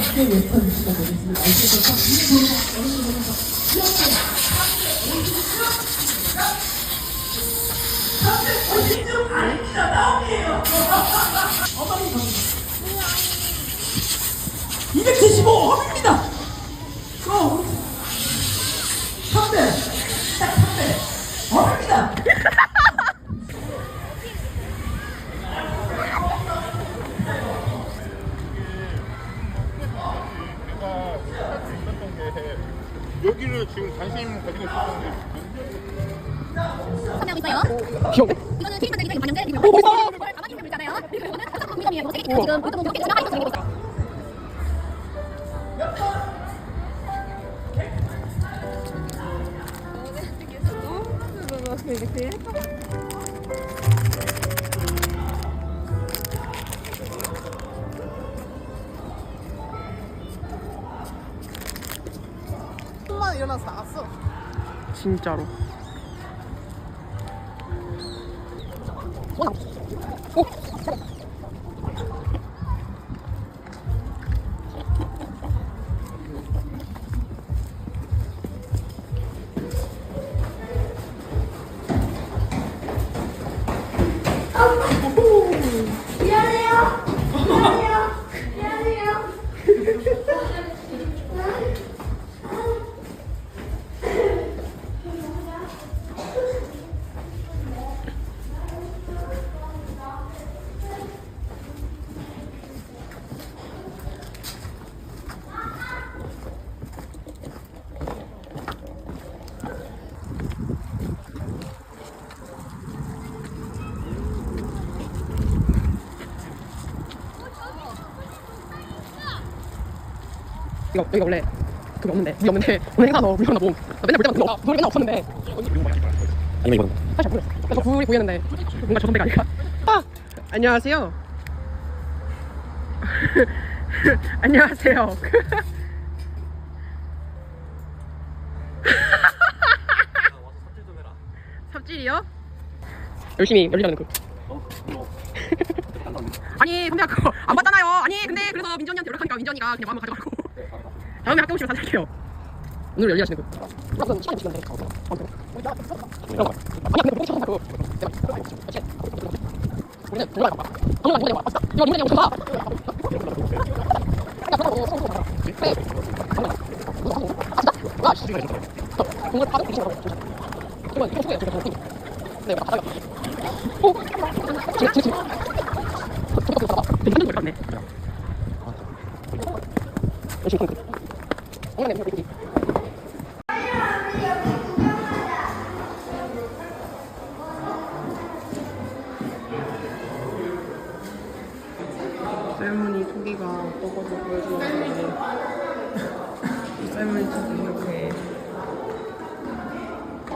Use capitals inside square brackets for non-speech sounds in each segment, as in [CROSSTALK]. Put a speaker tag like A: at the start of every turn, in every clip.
A: 예쁜 시간 되겠습니다. 어쨌든 이 도로 어느 정도면서 어머니
B: 지금 관심 가지고 있었는데
C: 판매하고 있어요.
D: 귀여운데?
C: 이거는 반영된 리뷰.
D: 멋있어.
C: 이걸 가만히 있는 글자예요. 이거는 세개 지금 이것도 뭐 지나가
D: 진짜로.
E: 미
D: 이거 여기가 원래 그게 없는데 물이 없는데 [LAUGHS] 오늘 행사 너 물이 없나 봄. 나 맨날 볼 때마다 물이 없다. 물이 맨날 없었는데
B: 아니면 이거는
D: 사실 잘 모르겠어. 그래서 불이 보였는데 뭔가 저 선배가 아닐까. 아 안녕하세요. [LAUGHS] 안녕하세요. [LAUGHS] 삽질이요? 열심히 열리라는 그. 아니 선배 그거 안 봤잖아요. 아니 근데 그래서 민전이한테 연락하니까 민전이가 그냥 마음을 가져가고. 다음에 학교 오시면 사드릴게요. 오늘 열리하시는 그. 그럼 시 쌀무늬 소리가 떠가지고 보여주는데 이 쌀무늬 소리 이렇게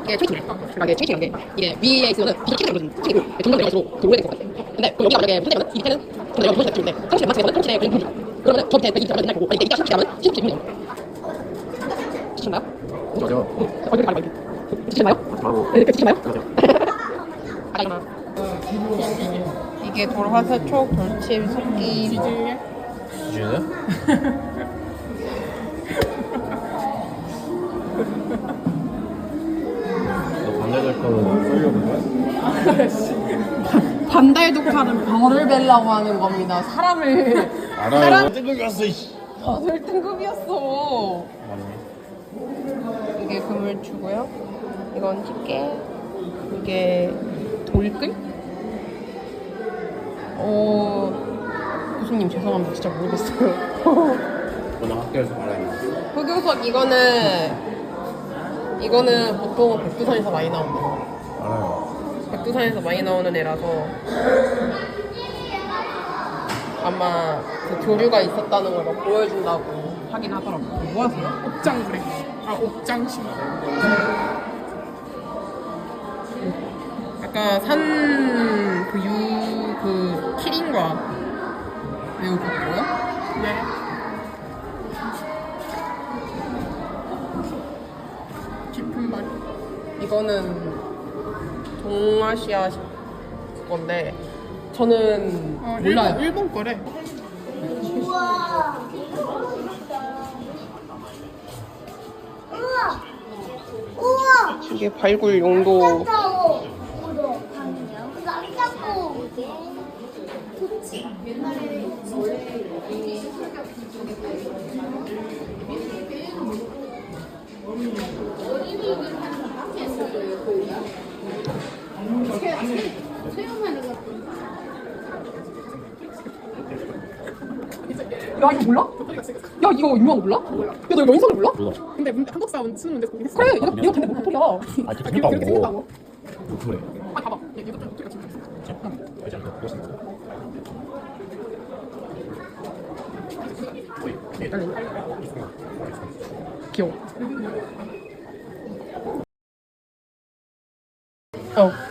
D: 이게 트위팅이래 그러니까 이게 트위팅이란 게 이게 위에 있으면은 비서 키가 이거든 키고 점점 내려갈수록 더 오래된 것 같아 근데 그 여기가 만약에 문제면 이 밑에는 좀 내가 무슨 느낌인데 성실에 맞추면 성실에 걸린 분이야 그러면 저 밑에 그 이자가 맨날 보고 아니 이자 신축이 하면 신축이 분이야 시켰나요?
B: 맞아
D: 얼굴 가리고 이렇게. 시켰나요?
B: 바로.
D: 네, 이렇게 시켰나요? 아가이마 [LAUGHS]
F: 이게 돌화사 촉 돌침 속기
B: 기준은? 너 반대될 거는 쏠려는 거야?
F: 반달 독하는 벌을 벨라고 하는 겁니다. 사람을
B: 알아요 갔어 이씨
F: 여덟 등급이었어. 이게 그물추고요. 이건 집게. 이게 돌끌? 어 교수님 죄송합니다. 진짜 모르겠어요. [LAUGHS]
B: 너는 학교에서 말하는
F: 흑요석 이거는 이거는 보통 백두산에서 많이 나오는 거.
B: 알아요
F: 백두산에서 많이 나오는 애라서 아마 그 교류가 있었다는 걸 막 보여준다고 하긴 하더라고. 뭐 하세요?
G: 옥장 그래. 아 옥장 심.
F: 아까 산 거야. 이거 그 뭐야?
G: 네. 깊은 맛.
F: 이거는 동아시아 건데 저는
G: 어,
F: 몰라요.
G: 일본, 일본 거래.
E: 우와. 우와. 이게 발굴 용도.
H: 좋지.
D: 야 이거 몰라? 야 이거 유명한 거 몰라? 야너 이거 연상을 몰라?
G: 근데 문제 한국 사원 치는 문제 고민했어.
D: 그래 얘가 얘가 근데 모토리야
B: 아,
G: 아,
B: 이렇게 생겼다고.
G: 생겼다고.
B: 그래.
G: 아, 봐봐. 얘, 얘도 좀 어떻게